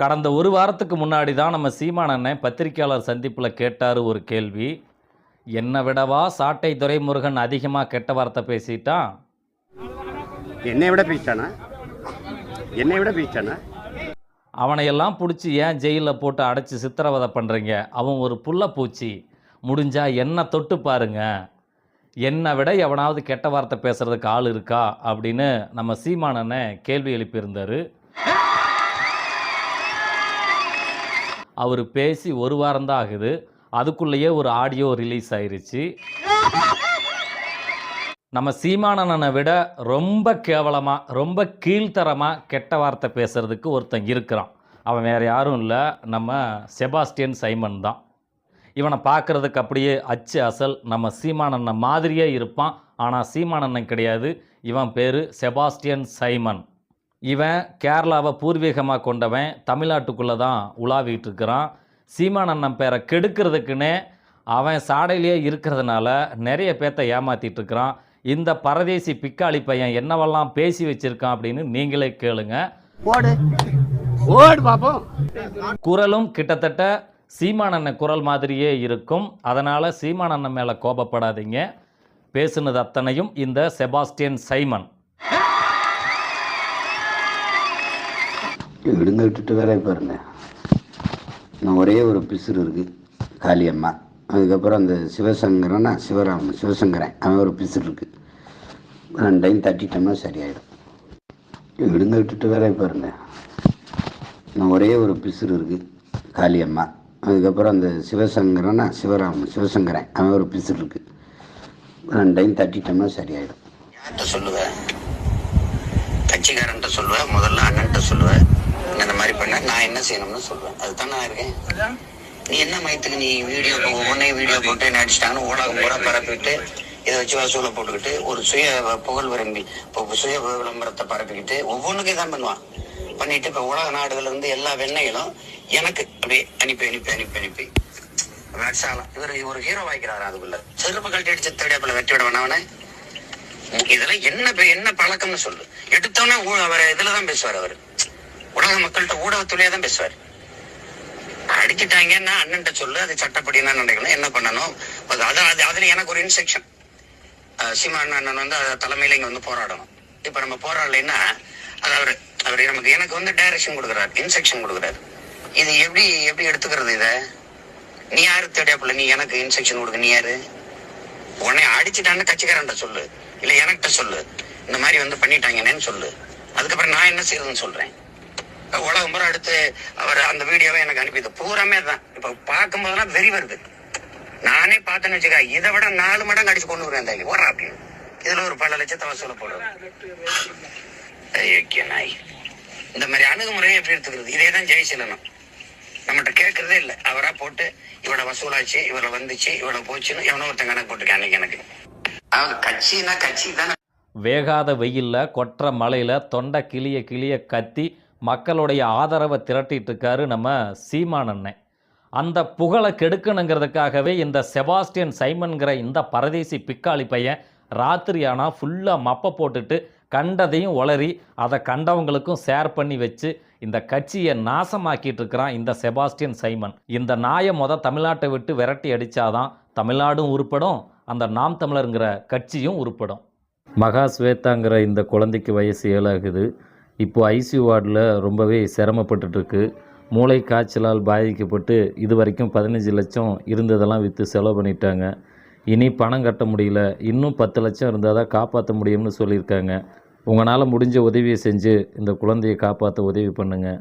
கடந்த ஒரு வாரத்துக்கு முன்னாடி தான் நம்ம சீமான் அண்ணன் பத்திரிக்கையாளர் சந்திப்பில் கேட்டார் ஒரு கேள்வி. என்னை விடவா சாட்டை துரைமுருகன் அதிகமாக கெட்ட வார்த்தை பேசிட்டான்? என்னை விட பேசிட்டானா? என்னை விட பேசிட்டானா? அவனையெல்லாம் பிடிச்சி ஏன் ஜெயிலில் போட்டு அடைச்சி சித்திரவதை பண்ணுறீங்க அவன் ஒரு புள்ள பூச்சி. முடிஞ்சா என்ன தொட்டு பாருங்க. என்னை விட எவனாவது கெட்ட வார்த்தை பேசுறதுக்கு ஆள் இருக்கா? அப்படின்னு நம்ம சீமானனை கேள்வி எழுப்பியிருந்தார். அவர் பேசி ஒரு வாரம்தான் ஆகுது. அதுக்குள்ளேயே ஒரு ஆடியோ ரிலீஸ் ஆயிருச்சு. நம்ம சீமானனை விட ரொம்ப கேவலமாக ரொம்ப கீழ்த்தரமாக கெட்ட வார்த்தை பேசுகிறதுக்கு ஒருத்தன் இருக்கிறான். அவன் வேறு யாரும் இல்லை. நம்ம செபாஸ்டியன் சைமன் தான். இவனை பார்க்குறதுக்கு அப்படியே அச்சு அசல். நம்ம சீமானண்ணன் மாதிரியே இருப்பான். ஆனால் சீமானண்ணன் கிடையாது. இவன் பேர் செபாஸ்டியன் சைமன். இவன் கேரளாவை பூர்வீகமாக கொண்டவன் தமிழ்நாட்டுக்குள்ளே தான் உலாவிட்டு இருக்கிறான். சீமானண்ணன் பேரை கெடுக்கிறதுக்குன்னே அவன் சாடையிலேயே இருக்கிறதுனால நிறைய பேர்த்த ஏமாத்திட்டு இருக்கிறான். இந்த பரதேசி பிக்காளி பையன் என்னவெல்லாம் பேசி வச்சிருக்கான் அப்படின்னு நீங்களே கேளுங்க. ஓடு. ஓடு பாப்போம். குரலும் கிட்டத்தட்ட சீமானண்ணன் குரல் மாதிரியே இருக்கும். அதனால் சீமானண்ணன் மேலே கோபப்படாதீங்க. பேசுனது அத்தனையும் இந்த செபாஸ்டியன் சைமன். விடுங்க விட்டுட்டு வேலையை பாருங்க. இன்னும் ஒரே ஒரு பிசுறு இருக்குது காளியம்மா. அதுக்கப்புறம் அந்த சிவசங்கரன்னா சிவராமன் சிவசங்கரன். அவன் ஒரு பிசுறு இருக்குது ரெண்டையும் தட்டிட்டோம்னா சரியாயிடும். விடுங்க விட்டுட்டு வேலையை பாருங்க. இன்னும் ஒரே ஒரு பிசுறு இருக்குது காளியம்மா. அதுக்கப்புறம் அந்த சிவசங்கரன்னா சிவராமன் சிவசங்கரன். அவன் ஒரு பிசுறு இருக்குது ரெண்டையும் தட்டிட்டோம்னா சரியாயிடும். யார்கிட்ட சொல்லுவேன் கட்சிக்காரன்ட்ட சொல்லுவேன் முதல்ல அண்ணன்ட்ட சொல்லுவேன் அந்த மாதிரி பண்ண நான் என்ன செய்யணும்னு சொல்லுவேன் அதுதான் நான் இருக்கேன். நீ என்ன மயத்துக்கு நீ வீடியோ ஒவ்வொன்னே வீடியோ போட்டு நடிச்சிட்டாங்கன்னு ஊடகம் பூரா பரப்பிட்டு இதை வச்சு வசூலை போட்டுக்கிட்டு ஒரு சுய புகழ் விரும்பி இப்போ சுய விளம்பரத்தை பரப்பிக்கிட்டு ஒவ்வொன்றுக்கும் தான் பண்ணுவான். பண்ணிட்டு இப்போ உலக நாடுகள்ல இருந்து எல்லா வெண்ணைகளும் எனக்கு அப்படியே அனுப்பி அனுப்பி அனுப்பி அனுப்பி. வேட்சாலம் இவர் ஒரு ஹீரோ வாய்க்கிறாரு அதுக்குள்ள. செருப்பு கழட்டி அடிச்சு தேடியாப்புல வெட்டி விட வேணாவனே இதெல்லாம் என்ன என்ன பழக்கம்னு சொல்லு. எடுத்தோன்னே அவர் அவர் இதுலதான் பேசுவார் அவர். உலக மக்கள்கிட்ட ஊடகத்துலயே தான் பேசுவார். அடிச்சிட்டாங்கன்னா அண்ணன் சொல்லு அது சட்டப்படி என்ன நடக்கணும் என்ன பண்ணணும்? அது அது- அது- அதுல எனக்கு ஒரு இன்ஸ்ட்ரக்ஷன் சீமான் அண்ணன் வந்து தலைமையில இங்க வந்து போராடணும். இப்ப நம்ம போராடலைன்னா அது அவரு அவர் நமக்கு எனக்கு வந்து டைரக்ஷன் கொடுக்குறாரு இன்ஸ்ட்ரக்ஷன் கொடுக்குறாரு. இது எப்படி எப்படி எடுத்துக்கிறது இத? நீ யாரு தேடியாப்புல நீ எனக்கு இன்ஸ்ட்ரக்ஷன் கொடுக்க நீ யாரு? உடனே அடிச்சுட்டான்னு கட்சிக்காரன்ட்ட சொல்லு. இல்ல எனக்கிட்ட சொல்லு. இந்த மாதிரி வந்து பண்ணிட்டாங்கன்னு சொல்லு. அதுக்கப்புறம் நான் என்ன செய்யறதுன்னு சொல்றேன்? உலகம் பூரா எடுத்து அவர் அந்த வீடியோவை எனக்கு அனுப்பிது பூராமே தான் இப்ப பார்க்கும் போதெல்லாம் வெறி வருது. நானே பார்த்தேன்னு வச்சுக்க இதை விட நாலு மடங்கு அடிச்சு கொண்டு வருவேன் அந்த ஓரா அப்படின்னு இதுல ஒரு பல லட்சத்தை வசூல போடுவேன் நாய். இந்த மாதிரி அணுகுமுறையை எப்படி எடுத்துக்கிறது? இதே தான் ஜெயசீலனும் நம்மகிட்ட கேட்கறதே இல்லை. அவரா போட்டு இவளை வசூலாச்சு இவளை வந்துச்சு இவளை போச்சுன்னு எவனோ ஒருத்தன் கணக்கு போட்டுருக்கான் அன்னைக்கு எனக்கு. அதாவது கட்சினா கட்சி தானே. வேகாத வெயிலில் கொற்ற மலையில் தொண்டை கிளிய கிளிய கத்தி மக்களுடைய ஆதரவை திரட்டிட்டு இருக்காரு நம்ம சீமான் அண்ணன் அந்த புகழை கெடுக்கணுங்கிறதுக்காகவே இந்த செபாஸ்டியன் சைமன்கிற இந்த பரதேசி பிக்காளி பையன் ராத்திரி ஆனால் ஃபுல்லாக மப்பை போட்டுட்டு கண்டதையும் உளறி அதை கண்டவங்களுக்கும் ஷேர் பண்ணி வச்சு இந்த கட்சியை நாசமாக்கிட்டு இருக்கிறான் இந்த செபாஸ்டியன் சைமன். இந்த நாயை மொத தமிழ்நாட்டை விட்டு விரட்டி அடித்தாதான் தமிழ்நாடும் உருப்படும் அந்த நாம் தமிழருங்கிற கட்சியும் உருப்படும். மகா ஸ்வேதாங்கிற இந்த குழந்தைக்கு வயசு ஏழாகுது. இப்போது ஐசியூ வார்டில் ரொம்பவே சிரமப்பட்டுருக்கு மூளை காய்ச்சலால் பாதிக்கப்பட்டு இது வரைக்கும் பதினஞ்சு லட்சம் இருந்ததெல்லாம் விற்று செலவு பண்ணிட்டாங்க. இனி பணம் கட்ட முடியல. இன்னும் பத்து லட்சம் இருந்தால் தான் காப்பாற்ற முடியும்னு சொல்லியிருக்காங்க. உங்களால் முடிஞ்ச உதவியை செஞ்சு இந்த குழந்தையை காப்பாற்ற உதவி பண்ணுங்கள்